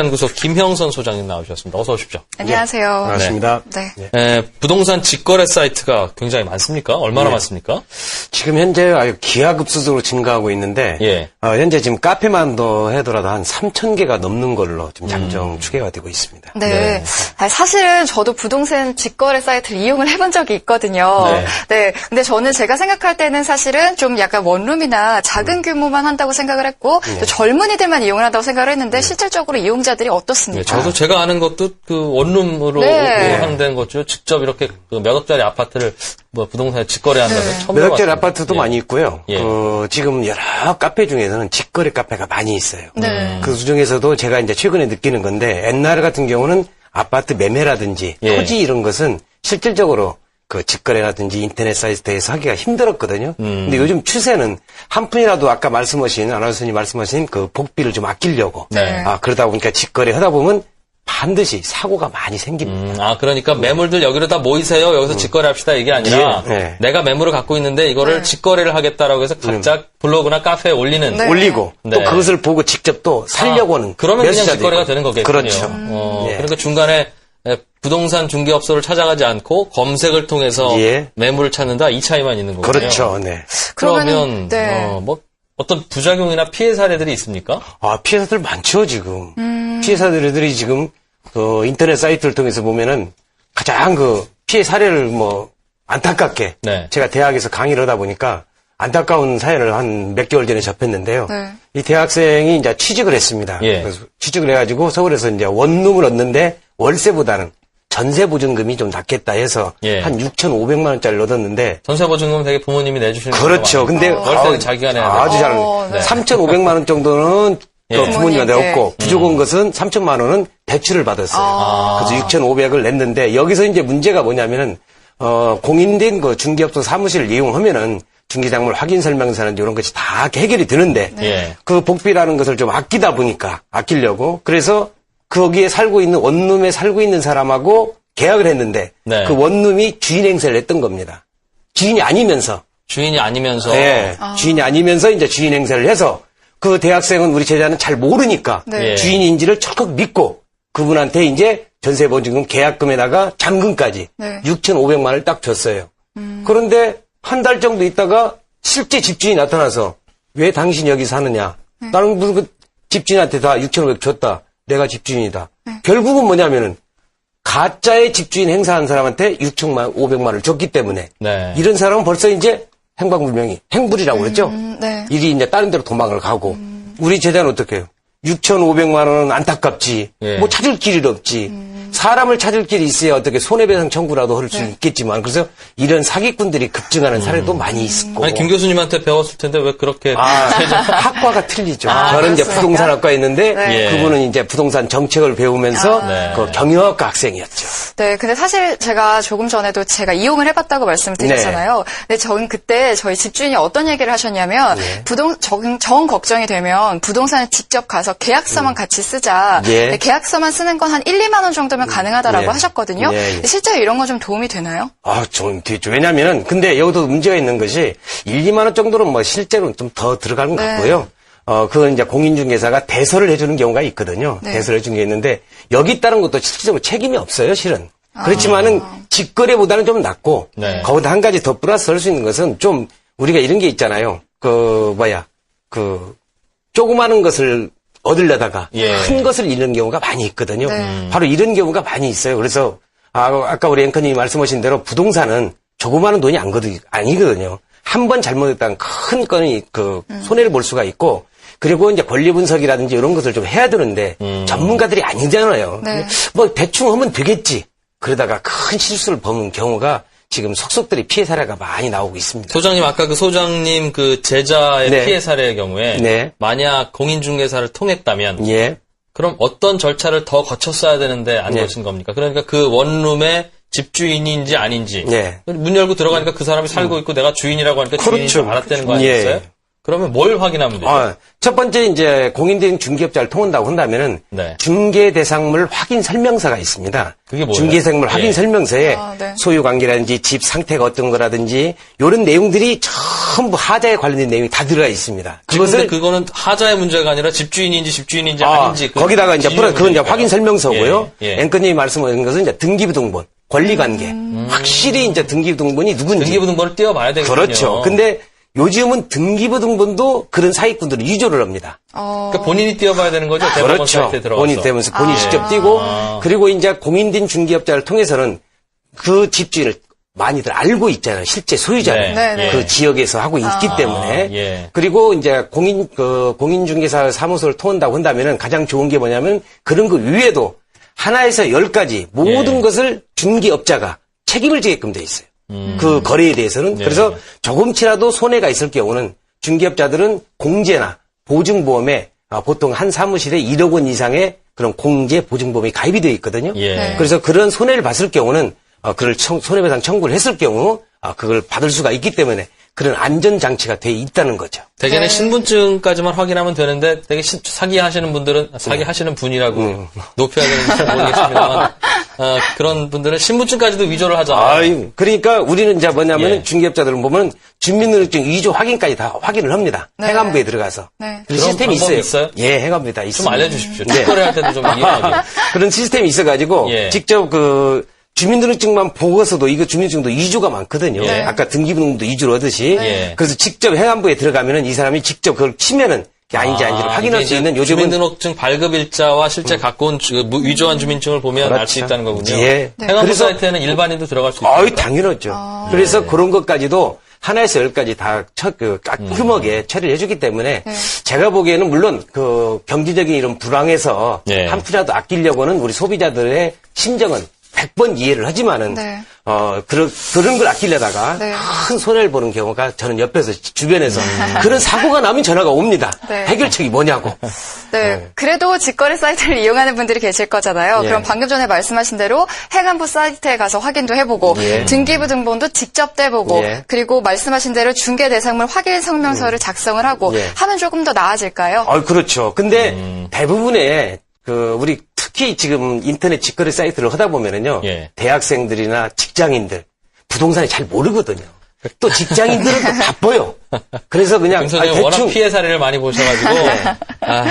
연구소 김형선 소장님 나오셨습니다. 어서 오십시오. 안녕하세요. 반갑습니다. 네. 에, 부동산 직거래 사이트가 굉장히 많습니까? 얼마나 네. 많습니까? 지금 현재 아주 기하급수적으로 증가하고 있는데 예. 어, 현재 지금 카페만 더 해더라도 한 3천 개가 넘는 걸로 지금 잠정 음. 추계가 되고 있습니다. 네. 네. 아, 사실은 저도 부동산 직거래 사이트를 이용을 해본 적이 있거든요. 네. 네. 근데 저는 제가 생각할 때는 사실은 좀 약간 원룸이나 작은 음. 규모만 한다고 생각을 했고 네. 또 젊은이들만 이용을 한다고 생각을 했는데 실질적으로 이용자 들이 어떻습니까? 네, 저도 제가 아는 것도 그 원룸으로 네. 하는 거죠. 직접 이렇게 그 몇 억짜리 아파트를 뭐 부동산에 직거래한다는 네. 처음 몇 억짜리. 아파트도 예. 많이 있고요. 예. 그 지금 여러 카페 중에서는 직거래 카페가 많이 있어요. 네. 그 중에서도 제가 이제 최근에 느끼는 건데 옛날 같은 경우는 아파트 매매라든지 예. 토지 이런 것은 실질적으로 그 직거래라든지 인터넷 사이트에서 하기가 힘들었거든요. 음. 근데 요즘 추세는 한 푼이라도 아까 말씀하신 아나운서님 말씀하신 그 복비를 좀 아끼려고 네. 아 그러다 보니까 직거래 하다 보면 반드시 사고가 많이 생깁니다. 음, 아, 그러니까 매물들 여기로 다 모이세요. 여기서 직거래 합시다. 이게 아니라 예, 예. 내가 매물을 갖고 있는데 이거를 네. 직거래를 하겠다라고 해서 각자 블로그나 카페에 올리는 네. 올리고 네. 또 그것을 보고 직접 또 살려고 하는 아, 그러면 그냥 직거래가 있고. 되는 거겠군요. 그렇죠. 어, 예. 그러니까 중간에 에, 부동산 중개업소를 찾아가지 않고 검색을 통해서 예. 매물을 찾는다 이 차이만 있는 거군요. 그렇죠. 네. 그러면 네. 어, 뭐 어떤 부작용이나 피해 사례들이 있습니까? 아, 피해자들 많죠, 지금. 음. 피해자들이 지금, 그, 인터넷 사이트를 통해서 보면은 가장 그, 피해 사례를 뭐, 안타깝게. 네. 제가 대학에서 강의를 하다 보니까 안타까운 사연을 한 몇 개월 전에 접했는데요. 네. 이 대학생이 이제 취직을 했습니다. 예. 그래서 취직을 해가지고 서울에서 이제 원룸을 얻는데 월세보다는 전세 보증금이 좀 낮겠다 해서 예. 한 6,500만 원짜리를 얻었는데 전세 보증금 되게 부모님이 내주시는 그렇죠. 근데. 월세는 아우, 자기가 내야 아주 되고. 잘 어, 네. 3,500만 원 정도는 예. 그 부모님한테 부모님께. 얻고 부족한 것은 3천만 원은 대출을 받았어요. 아. 그래서 6,500을 냈는데 여기서 이제 문제가 뭐냐면은 어 공인된 그 중개업소 사무실을 이용하면은 중개작물 확인 설명서는 이런 것이 다 해결이 되는데 예. 그 복비라는 것을 좀 아끼다 보니까 아끼려고 그래서 거기에 살고 있는 원룸에 살고 있는 사람하고 계약을 했는데 네. 그 원룸이 주인 행세를 했던 겁니다. 주인이 아니면서 주인이 아니면서 네, 주인이 아니면서 이제 주인 행세를 해서 그 대학생은 우리 제자는 잘 모르니까 네. 예. 주인인지를 철컥 믿고 그분한테 이제 전세 보증금 계약금에다가 잔금까지 네. 6,500만 원을 딱 줬어요. 그런데 한 달 정도 있다가 실제 집주인이 나타나서 왜 당신 여기 사느냐? 나는 무슨 그 집주인한테 다 6,500 줬다. 내가 집주인이다. 결국은 뭐냐면은 가짜의 집주인 행사한 사람한테 6천만 500만 원을 줬기 때문에 네. 이런 사람은 벌써 이제 행방불명이 행불이라고 그랬죠. 음, 네. 일이 이제 다른 데로 도망을 가고 우리 제자는 어떻게 해요? 6,500만 원은 안타깝지. 예. 뭐 찾을 길이 없지. 사람을 찾을 길이 있어야 어떻게 손해배상 청구라도 할수 있겠지만 그래서 이런 사기꾼들이 급증하는 사례도 많이 있고. 아니 김 교수님한테 배웠을 텐데 왜 그렇게 아, 학과가 틀리죠. 아, 저는 이제 그렇습니까? 부동산학과에 있는데 네. 예. 그분은 이제 부동산 정책을 배우면서 아. 네. 그 경영학과 학생이었죠. 네, 근데 사실 제가 조금 전에도 제가 이용을 해봤다고 말씀을 드렸잖아요. 근데 저는 그때 저희 집주인이 어떤 얘기를 하셨냐면 네. 부동 정, 정 걱정이 되면 부동산에 직접 가서 계약서만 같이 쓰자. 예. 계약서만 쓰는 건 한 1, 2만 원 정도면 가능하다라고 예. 하셨거든요. 예, 실제로 이런 건 좀 도움이 되나요? 아, 좀 되죠. 왜냐면은, 근데 여기도 문제가 있는 것이, 1, 2만 원 정도는 뭐 실제로는 좀 더 들어가는 것 네. 같고요. 어, 그건 이제 공인중개사가 대서를 해주는 경우가 있거든요. 네. 대서를 해주는 게 있는데, 여기 있다는 것도 실질적으로 책임이 없어요, 실은. 그렇지만은, 직거래보다는 좀 낫고, 네. 거기다 한 가지 더 플러스 할 수 있는 것은 좀, 우리가 이런 게 있잖아요. 그, 뭐야, 그, 조그마한 것을 얻으려다가 예. 큰 것을 잃는 경우가 많이 있거든요. 네. 바로 이런 경우가 많이 있어요. 그래서 아, 아까 우리 앵커님이 말씀하신 대로 부동산은 조그마한 돈이 아니거든- 아니거든요. 한 번 잘못했다면 큰 건이 그 손해를 볼 수가 있고 그리고 이제 권리 분석이라든지 이런 것을 좀 해야 되는데 전문가들이 아니잖아요. 네. 뭐 대충 하면 되겠지. 그러다가 큰 실수를 범은 경우가 지금 속속들이 피해 사례가 많이 나오고 있습니다. 소장님 아까 그 소장님 그 제자의 네. 피해 사례의 경우에 네. 만약 공인중개사를 통했다면 예. 그럼 어떤 절차를 더 거쳤어야 되는데 안 네. 거친 겁니까? 그러니까 그 원룸의 집주인인지 아닌지 네. 문 열고 들어가니까 그 사람이 살고 있고 내가 주인이라고 하니까 주인인 줄 알았다는 거 예. 아니겠어요? 그러면 뭘 확인하면 되죠? 어, 첫 번째 이제 공인된 중개업자를 통한다고 한다면은 네. 중개 대상물 확인 설명서가 있습니다. 그게 뭐예요? 중개 대상물 확인 예. 설명서에 아, 네. 소유 관계라든지 집 상태가 어떤 거라든지 이런 내용들이 전부 하자에 관련된 내용이 다 들어가 있습니다. 그것은 그거는 하자의 문제가 아니라 집주인인지 집주인인지 아, 아닌지 그 거기다가 이제 플러- 그건 이제. 확인 설명서고요. 예, 예. 앵커님이 말씀하신 것은 이제 등기부등본, 권리관계. 확실히 이제 등기부등본이 누군지. 등기부등본을 띄워봐야 되거든요. 그렇죠. 근데 요즘은 등기부등본도 그런 사기꾼들은 위조를 합니다. 어, 그러니까 본인이 띄워봐야 되는 거죠. 대법원 그렇죠. 사이트에 들어가서. 본인 본인이 직접 뛰고 그리고 이제 공인된 중개업자를 통해서는 그 집주인을 많이들 알고 있잖아요. 실제 소유자는 네, 네. 그 지역에서 하고 있기 때문에 예. 그리고 이제 공인 그 공인중개사 사무소를 통한다고 한다면은 가장 좋은 게 뭐냐면 그런 그 위에도 하나에서 열까지 모든 예. 것을 중개업자가 책임을 지게끔 돼 있어요. 음. 그 거래에 대해서는 네. 그래서 조금치라도 손해가 있을 경우는 중개업자들은 공제나 보증보험에 아, 보통 한 사무실에 1억 원 이상의 그런 공제 보증보험이 가입이 되어 있거든요. 예. 네. 그래서 그런 손해를 봤을 경우는 어, 그걸 청- 손해배상 청구를 했을 경우 아, 그걸 받을 수가 있기 때문에 그런 안전장치가 돼 있다는 거죠. 대개는 네. 신분증까지만 확인하면 되는데 되게 신- 사기하시는 분들은 사기하시는 분이라고 음. 높여야 되는지 모르겠습니다만 어, 그런 분들은 신분증까지도 위조를 하잖아요. 아유, 그러니까 우리는 이제 뭐냐면 예. 은 중개업자들은 보면 주민등록증 위조 확인까지 다 확인을 합니다. 네. 행안부에 들어가서. 네. 그런 시스템이 방법이 있어요. 있어요? 예, 행안부에 다좀 있습니다. 알려주십시오. 네. 직거래 할 때도 좀 이해하게. 그런 시스템이 있어가지고 예. 직접 그 주민등록증만 보고서도 이거 주민등록증도 위조가 많거든요. 네. 아까 등기부등록도 위조를 하듯이. 네. 그래서 직접 행안부에 들어가면은 이 사람이 직접 그걸 치면은 이게 아닌지 아닌지를 아, 확인할 수 있는 요즘은 주민등록증 발급 일자와 실제 갖고 온 주- 무- 위조한 주민증을 보면 알 수 그렇죠. 있다는 거군요. 예. 네. 행안부 그래서- 사이트에는 일반인도 들어갈 수 있습니까? 당연하죠. 아. 그래서 그런 것까지도 하나에서 열까지 다 처, 그, 음. 깔끔하게 처리를 해주기 때문에 네. 제가 보기에는 물론 그 경제적인 이런 불황에서 예. 한 푼이라도 아끼려고는 우리 소비자들의 심정은 100번 이해를 하지만은 네. 어 그런 그런 걸 아끼려다가 네. 큰 손해를 보는 경우가 저는 옆에서 주변에서 그런 사고가 나면 전화가 옵니다. 네. 해결책이 뭐냐고. 네. 그래도 직거래 사이트를 이용하는 분들이 계실 거잖아요. 예. 그럼 방금 전에 말씀하신 대로 행안부 사이트에 가서 확인도 해보고 예. 등기부 등본도 직접 떼보고 예. 그리고 말씀하신 대로 중개 대상물 확인 성명서를 작성을 하고 예. 하면 조금 더 나아질까요? 아, 그렇죠. 근데 음. 대부분의 그 우리 특히 지금 인터넷 직거래 사이트를 하다 보면은요. 예. 대학생들이나 직장인들 부동산을 잘 모르거든요. 또 직장인들은 또 바빠요. 그래서 그냥 김 아, 선생님 워낙 대충 피해 사례를 많이 보셔가지고 아,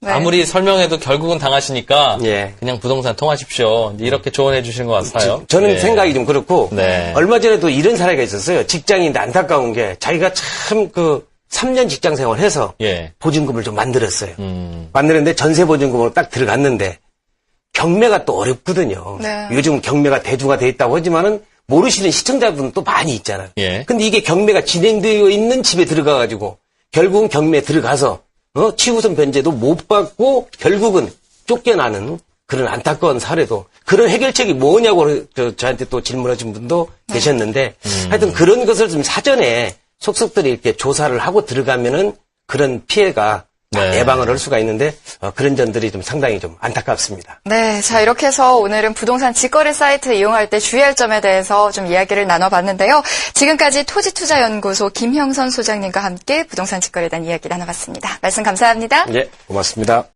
네. 아무리 설명해도 결국은 당하시니까 예. 그냥 부동산 통하십시오. 이렇게 조언해 주시는 것 같아요. 저 는 예. 생각이 좀 그렇고 네. 얼마 전에도 이런 사례가 있었어요. 직장인데 안타까운 게 자기가 참 그 3년 직장 생활해서 예. 보증금을 좀 만들었어요. 음. 만드는데 전세 보증금으로 딱 들어갔는데 경매가 또 어렵거든요. 네. 요즘 경매가 대두가 돼 있다고 하지만은 모르시는 시청자분 또 많이 있잖아요. 예. 근데 이게 경매가 진행되어 있는 집에 들어가 가지고 결국은 경매에 들어가서 어? 취우선 변제도 못 받고 결국은 쫓겨나는 그런 안타까운 사례도 그런 해결책이 뭐냐고 저, 저한테 또 질문하신 분도 네. 계셨는데 음. 하여튼 그런 것을 좀 사전에 속속들이 이렇게 조사를 하고 들어가면은 그런 피해가 다 네. 예방을 할 수가 있는데 어, 그런 점들이 좀 상당히 좀 안타깝습니다. 네, 자 이렇게 해서 오늘은 부동산 직거래 사이트 이용할 때 주의할 점에 대해서 좀 이야기를 나눠봤는데요. 지금까지 토지투자연구소 김형선 소장님과 함께 부동산 직거래에 대한 이야기 나눠봤습니다. 말씀 감사합니다. 예, 고맙습니다.